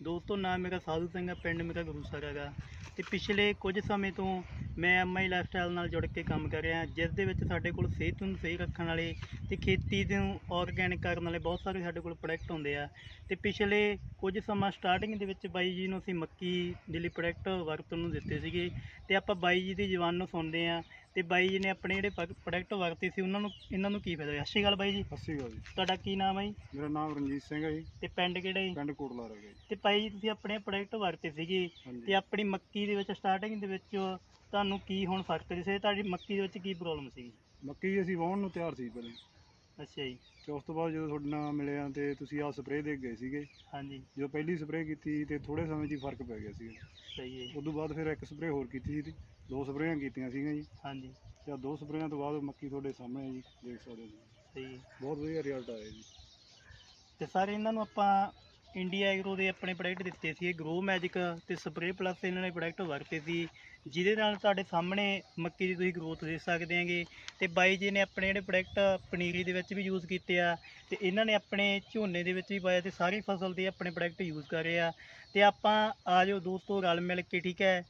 ਦੋਸਤੋ, ਨਾਮ ਮੇਰਾ ਸਾਧੂ ਸਿੰਘ ਹੈ, ਪਿੰਡ ਮੇਰਾ ਗੁਰੂਸਰ ਹੈਗਾ। ਤੇ ਪਿਛਲੇ ਕੁਝ ਸਮੇਂ ਤੋਂ ਮੈਂ ਐਮਆਈ ਲਾਈਫਸਟਾਈਲ ਨਾਲ ਜੁੜ ਕੇ ਕੰਮ ਕਰ ਰਿਹਾ, ਜਿਸ ਦੇ ਵਿੱਚ ਸਾਡੇ ਕੋਲ ਸਿਹਤ ਨੂੰ ਸਹੀ ਰੱਖਣ ਵਾਲੇ ਤੇ ਖੇਤੀ ਨੂੰ ਆਰਗੈਨਿਕ ਕਰਨ ਵਾਲੇ ਬਹੁਤ ਸਾਰੇ ਸਾਡੇ ਕੋਲ ਪ੍ਰੋਡਕਟ ਹੁੰਦੇ ਆ। ਤੇ ਪਿਛਲੇ ਕੁਝ ਸਮਾਂ ਸਟਾਰਟਿੰਗ ਦੇ ਵਿੱਚ ਬਾਈ ਜੀ ਨੂੰ ਅਸੀਂ ਮੱਕੀ ਦੇ ਲਈ ਪ੍ਰੋਡਕਟ ਵਰਤਣ ਨੂੰ ਦਿੱਤੇ ਸੀਗੇ, ਤੇ ਆਪਾਂ ਬਾਈ ਜੀ ਦੀ ਜ਼ੁਬਾਨ ਨੂੰ ਸੁਣਦੇ ਆ ਤੇ ਬਾਈ ਜੀ ਨੇ ਆਪਣੇ ਜਿਹੜੇ ਪ੍ਰੋਡਕਟ ਵਰਤੇ ਸੀ ਉਹਨਾਂ ਨੂੰ ਇਹਨਾਂ ਨੂੰ ਕੀ ਫਾਇਦਾ ਹੋਇਆ? ਅੱਛੀ ਗੱਲ ਬਾਈ ਜੀ। ਸਤਿ ਸ਼੍ਰੀ ਅਕਾਲ ਜੀ। ਤੁਹਾਡਾ ਕੀ ਨਾਮ ਹੈ ਜੀ? ਮੇਰਾ ਨਾਮ ਰਣਜੀਤ ਸਿੰਘ ਹੈ ਜੀ। ਤੇ ਪਿੰਡ ਕਿਹੜਾ ਜੀ? ਪਿੰਡ ਕੋਟਲਾ ਰਹਿ ਗਿਆ ਜੀ। ਤੇ ਭਾਈ ਜੀ ਤੁਸੀਂ ਆਪਣੇ ਪ੍ਰੋਡਕਟ ਵਰਤੇ ਸੀਗੇ ਤੇ ਆਪਣੀ ਮੱਕੀ ਦੇ ਵਿੱਚ ਸਟਾਰਟਿੰਗ ਦੇ ਵਿੱਚ ਤੁਹਾਨੂੰ ਕੀ ਹੁਣ ਫ਼ਰਕ ਦਿਸੇ? ਤੁਹਾਡੀ ਮੱਕੀ ਦੇ ਵਿੱਚ ਕੀ ਪ੍ਰੋਬਲਮ ਸੀ ਮੱਕੀ ਅਸੀਂ ਵਾਹੁਣ ਨੂੰ ਤਿਆਰ ਸੀ ਪਹਿਲੇ। ਅੱਛਾ ਜੀ। ਤੇ ਉਸ ਤੋਂ ਬਾਅਦ ਜਦੋਂ ਤੁਹਾਡੇ ਨਾਲ ਮਿਲਿਆ ਤੇ ਤੁਸੀਂ ਆ ਸਪਰੇਅ ਦੇ ਕੇ ਗਏ ਸੀਗੇ। ਹਾਂਜੀ। ਜਦੋਂ ਪਹਿਲੀ ਸਪਰੇਅ ਕੀਤੀ ਤੇ ਥੋੜੇ ਸਮੇਂ 'ਚ ਹੀ ਫ਼ਰਕ ਪੈ ਗਿਆ ਸੀ ਸਹੀ ਹੈ ਜੀ। ਉਸ ਤੋਂ ਬਾਅਦ ਫਿਰ ਇੱਕ ਸਪਰੇਅ ਹੋਰ ਕੀਤੀ ਸੀ ਤੇ ਦੋ ਸਪਰੇਆਂ ਕੀਤੀਆਂ ਸੀਗੀਆਂ ਜੀ। ਹਾਂਜੀ। ਤੇ ਆਹ ਦੋ ਸਪਰੇਆਂ ਤੋਂ ਬਾਅਦ ਮੱਕੀ ਤੁਹਾਡੇ ਸਾਹਮਣੇ ਹੈ ਜੀ ਦੇਖ ਸਕਦੇ ਹੋ ਤੁਸੀਂ। ਸਹੀ ਹੈ। ਬਹੁਤ ਵਧੀਆ ਰਿਜ਼ਲਟ ਆਇਆ ਜੀ। ਤੇ ਸਾਰੇ ਇਹਨਾਂ ਨੂੰ ਆਪਾਂ ਇੰਡੀਆ ਐਗਰੋ ਦੇ ਆਪਣੇ ਪ੍ਰੋਡਕਟ ਦਿੱਤੇ ਸੀ ਗਰੋ ਮੈਜਿਕ ਤੇ ਸਪਰੇ ਪਲੱਸ ਇਹਨਾਂ ਨੇ ਪ੍ਰੋਡਕਟ ਵਰਤੇ ਸੀ, ਜਿਹਦੇ ਨਾਲ ਤੁਹਾਡੇ ਸਾਹਮਣੇ ਮੱਕੀ ਦੀ ਤੁਸੀਂ ਗਰੋਥ ਦੇ ਸਕਦੇ ਆਂਗੇ ਤੇ ਬਾਈ ਜੀ ਨੇ ਆਪਣੇ ਜਿਹੜੇ ਪ੍ਰੋਡਕਟ ਪਨੀਰੀ ਦੇ ਵਿੱਚ ਵੀ ਯੂਜ਼ ਕੀਤੇ ਆ, ਤੇ ਇਹਨਾਂ ਨੇ ਆਪਣੇ ਝੋਨੇ ਦੇ ਵਿੱਚ ਵੀ ਪਾਇਆ ਤੇ ਸਾਰੀ ਫਸਲ ਦੇ ਆਪਣੇ ਪ੍ਰੋਡਕਟ ਯੂਜ਼ ਕਰ ਰਹੇ ਆ। ਤੇ ਆਪਾਂ ਆ ਜਾਓ ਦੋਸਤੋ ਰਲ ਮਿਲ ਕੇ, ਠੀਕ ਹੈ?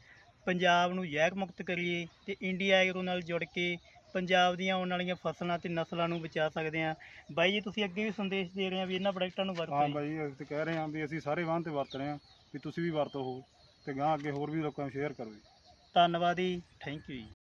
ਪੰਜਾਬ ਨੂੰ ਜ਼ਹਿਰ ਮੁਕਤ ਕਰੀਏ ਤੇ ਇੰਡੀਆ ਐਗਰੋ ਨਾਲ ਜੁੜ ਕੇ ਪੰਜਾਬ ਦੀਆਂ ਆਉਣ ਵਾਲੀਆਂ ਫਸਲਾਂ ਤੇ ਨਸਲਾਂ ਨੂੰ ਬਚਾ ਸਕਦੇ ਆ ਬਾਈ ਜੀ ਤੁਸੀਂ ਅੱਗੇ ਵੀ ਸੰਦੇਸ਼ ਦੇ ਰਹੇ ਆ ਵੀ ਇਹਨਾਂ ਪ੍ਰੋਡਕਟਾਂ ਨੂੰ ਵਰਤੋ ਹਾਂ ਜੀ। ਬਾਈ ਅਸੀਂ ਤੇ ਕਹਿ ਰਹੇ ਹਾਂ ਵੀ ਅਸੀਂ ਸਾਰੇ ਵਾਹਨ ਤੇ ਵਰਤ ਰਹੇ ਹਾਂ ਵੀ ਤੁਸੀਂ ਵੀ ਵਰਤੋ ਹੋ ਤੇ ਗਾਂ ਅੱਗੇ ਹੋਰ ਵੀ ਲੋਕਾਂ ਨੂੰ ਸ਼ੇਅਰ ਕਰੋ ਜੀ। ਧੰਨਵਾਦ ਜੀ ਥੈਂਕ ਯੂ ਜੀ।